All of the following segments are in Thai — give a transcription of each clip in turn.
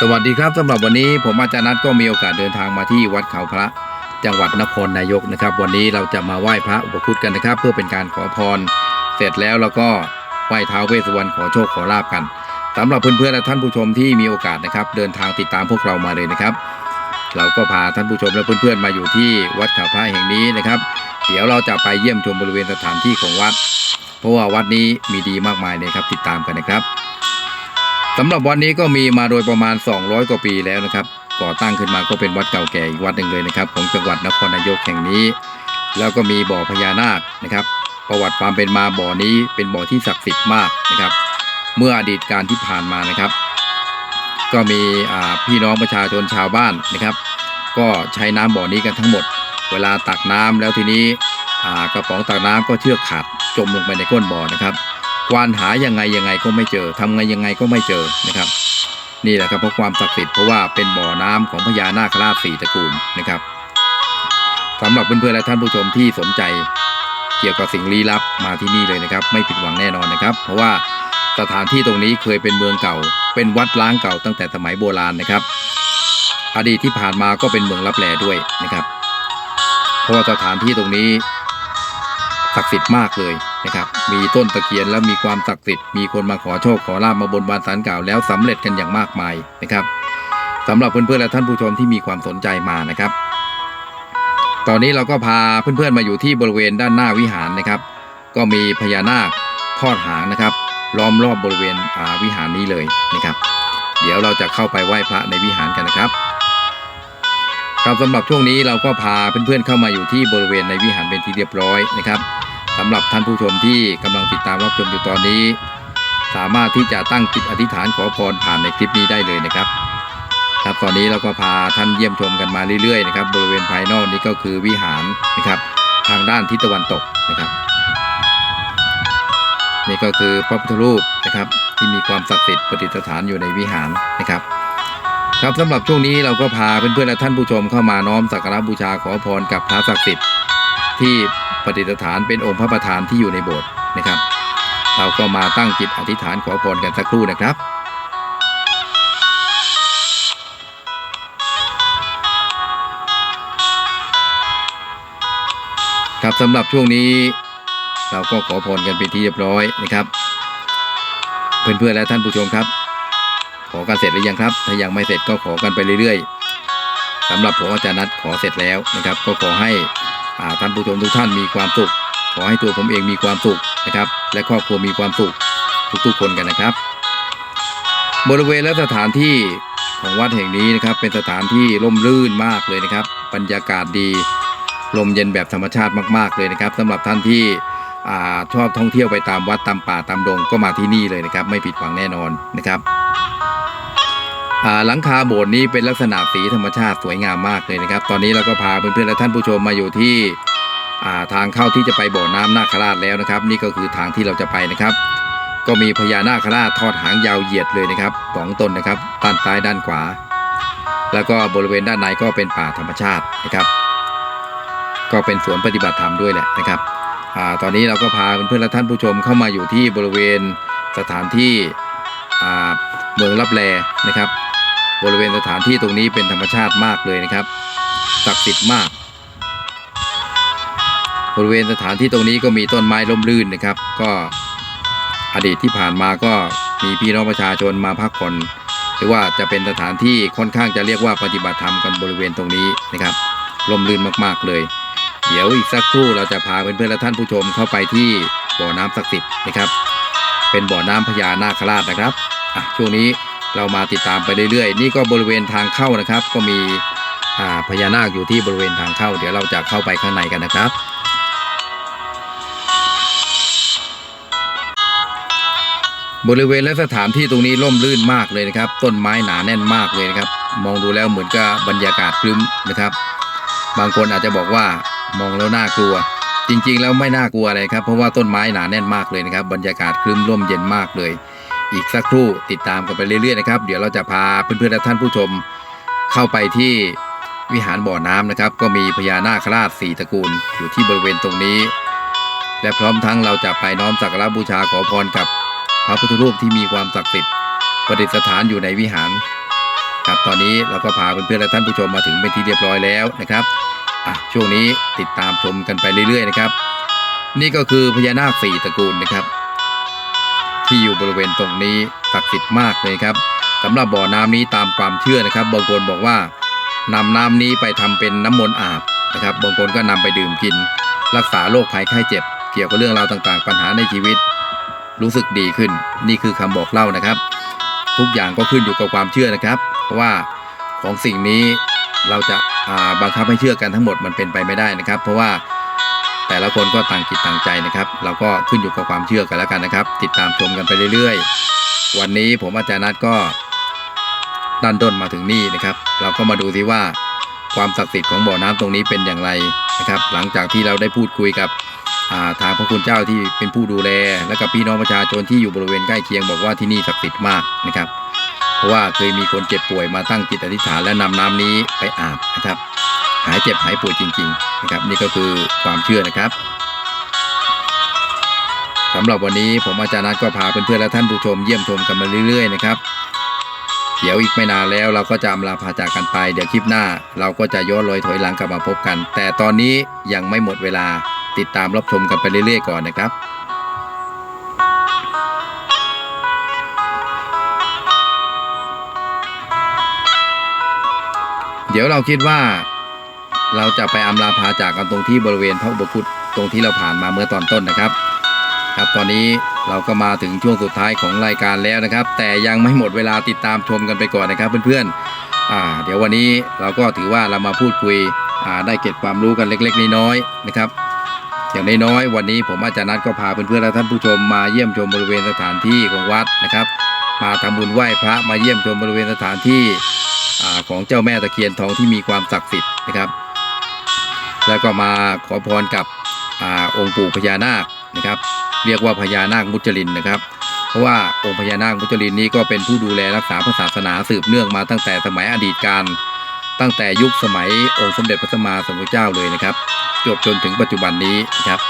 สวัสดีครับสำหรับวันนี้ผมอาจารย์นัทก็มีโอกาสเดินทางมาที่วัดเขาพระ จังหวัดนครนายกนะครับ วันนี้เราจะมาไหว้พระอุปคุตกันนะครับ เพื่อเป็นการขอพร เสร็จแล้วเราก็ไหว้ท้าวเวสสุวรรณขอโชคขอลาบกันสำหรับเพื่อนๆและท่านผู้ชมที่มีโอกาสนะครับ เดินทางติดตามพวกเรามาเลยนะครับ เราก็พาท่านผู้ชมและเพื่อนๆมาอยู่ที่วัดเขาพระแห่งนี้นะครับ เดี๋ยวเราจะไปเยี่ยมชมบริเวณสถานที่ของวัด เพราะว่าวัดนี้มีดีมากมายเลยครับติดตามกันนะครับ สำหรับวัดนี้ก็มีมาโดยประมาณ 200 กว่าปีแล้วนะครับ ก่อตั้งขึ้นมาก็เป็นวัดเก่าแก่อีกวัดหนึ่งเลยนะครับ ของจังหวัดนครนายกแห่งนี้ แล้วก็มีบ่อพญานาคนะครับ ประวัติความเป็นมาบ่อนี้เป็นบ่อที่ศักดิ์สิทธิ์มากนะครับ เมื่ออดีตการที่ผ่านมานะครับ ก็มีพี่น้องประชาชนชาวบ้านนะครับ ก็ใช้น้ำบ่อนี้กันทั้งหมด เวลาตักน้ำแล้วทีนี้อ่ากระป๋องตักน้ำก็เชือกขาดจมลงไปในก้นบ่อนะครับ ควานหายังไงยังไงก็ไม่เจอทำไงยังไงก็ไม่เจอนะครับ นี่แหละครับเพราะความศักดิ์สิทธิ์เพราะว่าเป็นบ่อน้ำของพญานาคราชสี่ตระกูลนะครับสำหรับเพื่อนๆและท่านผู้ชมที่สนใจ เกี่ยวกับสิ่งลี้ลับมาที่นี่เลยนะครับ ไม่ผิดหวังแน่นอนนะครับ เพราะว่าสถานที่ตรงนี้เคยเป็นเมืองเก่า เป็นวัดล้างเก่าตั้งแต่สมัยโบราณนะครับ อดีตที่ผ่านมาก็เป็นเมืองรับแลด้วยนะครับ เพราะว่าสถานที่ตรงนี้ศักดิ์สิทธิ์มากเลย นะครับ มีต้นตะเคียนแล้วมีความศักดิ์สิทธิ์ มีคนมาขอโชคขอลาบมาบนบานสารกล่าวแล้วสำเร็จกันอย่างมากมายนะครับสำหรับเพื่อนๆและท่านผู้ชมที่มีความสนใจมานะครับ ตอนนี้เราก็พาเพื่อนๆมาอยู่ที่บริเวณด้านหน้าวิหารนะครับ ก็มีพญานาคทอดหางนะครับ ล้อมรอบบริเวณวิหารนี้เลยนะครับ เดี๋ยวเราจะเข้าไปไหว้พระในวิหารกันนะครับครับสำหรับช่วงนี้เราก็พาเพื่อนๆเข้ามาอยู่ที่บริเวณในวิหารเป็นที่เรียบร้อยนะครับ สำหรับท่านผู้ชมที่กำลังติดตามรับชมอยู่ตอนนี้ สามารถที่จะตั้งจิตอธิษฐานขอพรผ่านในคลิปนี้ได้เลยนะครับครับตอนนี้เราก็พาท่านเยี่ยมชมกันมาเรื่อยๆนะครับบริเวณภายนอกนี้ก็คือวิหารนะครับ ทางด้านทิศตะวันตกนะครับ นี่ก็คือพระพุทธรูปนะครับ ที่มีความศักดิ์สิทธิ์ประดิษฐานอยู่ในวิหารนะครับ ครับสำหรับช่วงนี้เราก็พาเพื่อนๆและท่านผู้ชมเข้ามาน้อมสักการะบูชาขอพรกับพระศักดิ์สิทธิ์ที่ ประดิษฐานเป็นองค์พระประธานที่อยู่ในโบสถ์นะครับ เราก็มาตั้งจิตอธิษฐานขอพรกันสักครู่นะครับครับสำหรับช่วงนี้เราก็ขอพรกันเป็นที่เรียบร้อยนะครับ เพื่อนๆและท่านผู้ชมครับ ขอกันเสร็จหรือยังครับ ถ้ายังไม่เสร็จก็ขอกันไปเรื่อยๆสำหรับผมอาจารย์นัดขอเสร็จแล้วนะครับ ก็ขอให้ ท่านผู้ชมทุกท่านมีความสุข ขอให้ตัวผมเองมีความสุขนะครับ และครอบครัวมีความสุขทุกๆคนกันนะครับ บริเวณและสถานที่ของวัดแห่งนี้นะครับเป็นสถานที่ร่มรื่นมากเลยนะครับ บรรยากาศดีลมเย็นแบบธรรมชาติมาก ๆ เลยนะครับสำหรับท่านที่อาชอบท่องเที่ยวไปตามวัดตามป่าตามดงก็มาที่นี่เลยนะครับ ไม่ผิดหวังแน่นอนนะครับ หลังคาโบสถ์นี้เป็นลักษณะสีธรรมชาติสวยงามมากเลยนะครับ ตอนนี้เราก็พาเพื่อนๆและท่านผู้ชมมาอยู่ที่าทางเข้าที่จะไปบ่อน้ำนาคราชแล้วนะครับ นี่ก็คือทางที่เราจะไปนะครับ ก็มีพญานาคราชทอดหางยาวเหยียดเลยนะครับสองตนนะครับด้านซ้ายด้านขวา แล้วก็บริเวณด้านในก็เป็นป่าธรรมชาตินะครับ ก็เป็นสวนปฏิบัติธรรมด้วยแหละนะครับอตอนนี้เราก็พาเพื่อนๆและท่านผู้ชมเข้ามาอยู่ที่บริเวณสถานที่เมืองลับแลนะครับ บริเวณสถานที่ตรงนี้เป็นธรรมชาติมากเลยนะครับศักดิ์สิทธิ์มาก บริเวณสถานที่ตรงนี้ก็มีต้นไม้ร่มรื่นนะครับ ก็อดีตที่ผ่านมาก็มีพี่น้องประชาชนมาพักผ่อนหรือว่าจะเป็นสถานที่ค่อนข้างจะเรียกว่าปฏิบัติธรรมกันบริเวณตรงนี้นะครับร่มรื่นมากๆเลย เดี๋ยวอีกสักครู่เราจะพาเพื่อนๆและท่านผู้ชมเข้าไปที่บ่อน้ำศักดิ์สิทธิ์นะครับ เป็นบ่อน้ำพญานาคราชนะครับอะช่วงนี้ เรามาติดตามไปเรื่อยๆ นี่ก็บริเวณทางเข้านะครับ ก็มีพญานาคอยู่ที่บริเวณทางเข้า เดี๋ยวเราจะเข้าไปข้างในกันนะครับบริเวณและสถานที่ตรงนี้ร่มรื่นมากเลยนะครับ ต้นไม้หนาแน่นมากเลยนะครับ มองดูแล้วเหมือนกับบรรยากาศครึ้มนะครับ บางคนอาจจะบอกว่ามองแล้วน่ากลัว จริง ๆ แล้วไม่น่ากลัวอะไรครับ เพราะว่าต้นไม้หนาแน่นมากเลยนะครับ บรรยากาศครึ้มร่มเย็นมากเลย อีกสักครู่ติดตามกันไปเรื่อยๆนะครับ เดี๋ยวเราจะพาเพื่อนๆและท่านผู้ชม เข้าไปที่วิหารบ่อน้ำนะครับ ก็มีพญานาคราชสี่ตระกูล อยู่ที่บริเวณตรงนี้ และพร้อมทั้งเราจะไปน้อมสักการะบูชาขอพรกับพระพุทธรูปที่มีความศักดิ์สิทธิ์ประดิษฐานอยู่ในวิหารครับตอนนี้เราก็พาเพื่อนๆและท่านผู้ชมมาถึงเป็นที่เรียบร้อยแล้วนะครับอะช่วงนี้ติดตามชมกันไปเรื่อยๆนะครับ นี่ก็คือพญานาคสี่ตระกูลนะครับ ที่อยู่บริเวณตรงนี้ศักดิ์สิทธิ์มากเลยครับสำหรับบ่อน้ำนี้ตามความเชื่อนะครับบางคนบอกว่านำน้ำนี้ไปทำเป็นน้ำมนต์อาบนะครับบางคนก็นำไปดื่มกิน รักษาโรคภัยไข้เจ็บ เกี่ยวกับเรื่องราวต่างๆ ปัญหาในชีวิต รู้สึกดีขึ้น นี่คือคำบอกเล่านะครับ ทุกอย่างก็ขึ้นอยู่กับความเชื่อนะครับ เพราะว่าของสิ่งนี้เราจะาบังคับให้เชื่อกันทั้งหมดมันเป็นไปไม่ได้นะครับ เพราะว่า แต่ละคนก็ต่างจิตต่างใจนะครับ เราก็ขึ้นอยู่กับความเชื่อกันแล้วกันนะครับ ติดตามชมกันไปเรื่อยๆ วันนี้ผมอาจารย์นัทก็ดันด้นมาถึงนี่นะครับ เราก็มาดูสิว่าความศักดิ์สิทธิ์ของบ่อน้ำตรงนี้เป็นอย่างไรนะครับ หลังจากที่เราได้พูดคุยกับาทางพระคุณเจ้าที่เป็นผู้ดูแล และกับพี่น้องประชาชนที่อยู่บริเวณใกล้เคียงบอกว่าที่นี่ศักดิ์สิทธิ์มากนะครับ เพราะว่าเคยมีคนเจ็บป่วยมาตั้งจิตอธิษฐานและนำน้ำนี้ไปอาบนะครับ หายเจ็บหายป่วยจริง ๆ นะครับ นี่ก็คือความเชื่อนะครับสำหรับวันนี้ผมอาจารย์นัทก็พาเพื่อนๆและท่านผู้ชมเยี่ยมชมกันมาเรื่อยๆนะครับเดี๋ยวอีกไม่นานแล้วเราก็จะอำลาพาจากกันไป เดี๋ยวคลิปหน้า เราก็จะย้อนรอยถอยหลังกลับมาพบกัน แต่ตอนนี้ยังไม่หมดเวลาติดตามรับชมกันไปเรื่อยๆก่อนนะครับเดี๋ยวเราคิดว่า เราจะไปอำลาพาจากกันตรงที่บริเวณพระอุปคุตตรงที่เราผ่านมาเมื่อตอนต้นนะครับ ครับตอนนี้เราก็มาถึงช่วงสุดท้ายของรายการแล้วนะครับ แต่ยังไม่หมดเวลาติดตามชมกันไปก่อนนะครับเพื่อนๆอ่า เดี๋ยววันนี้เราก็ถือว่าเรามาพูดคุยอ่าได้เก็บความรู้กันเล็ก ๆ น้อยๆนะครับ อย่างน้อยๆวันนี้ผมอาจารย์นัทก็พาเพื่อนๆและท่านผู้ชมมาเยี่ยมชมบริเวณสถานที่ของวัดนะครับมาทำบุญไหว้พระมาเยี่ยมชมบริเวณสถานที่อ่าของเจ้าแม่ตะเคียนทองที่มีความศักดิ์สิทธิ์นะครับ แล้วก็มาขอพรกับอองค์ปู่พญานาคนะครับ เรียกว่าพญานาคมุจลินนะครับ เพราะว่าองค์พญานาคมุจลินนี้ก็เป็นผู้ดูแลรักษาพระศาสนาสืบเนื่องมาตั้งแต่สมัยอดีตการ ตั้งแต่ยุคสมัยองค์สมเด็จพระสัมมาสัมพุทธเจ้าเลยนะครับ จบจนถึงปัจจุบันนี้นะครับ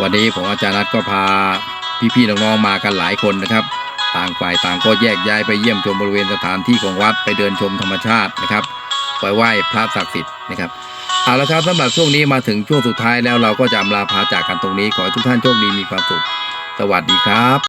วันนี้ผมอาจารย์นัทก็พาพี่ๆน้องๆมากันหลายคนนะครับ ต่างฝ่ายต่างก็แยกย้ายไปเยี่ยมชมบริเวณสถานที่ของวัดไปเดินชมธรรมชาตินะครับไปไหว้พระศักดิ์สิทธิ์นะครับ เอาละครับสำหรับช่วงนี้มาถึงช่วงสุดท้ายแล้วเราก็จะอำลาพาจากกันตรงนี้ขอให้ทุกท่านโชคดีมีความสุข สวัสดีครับ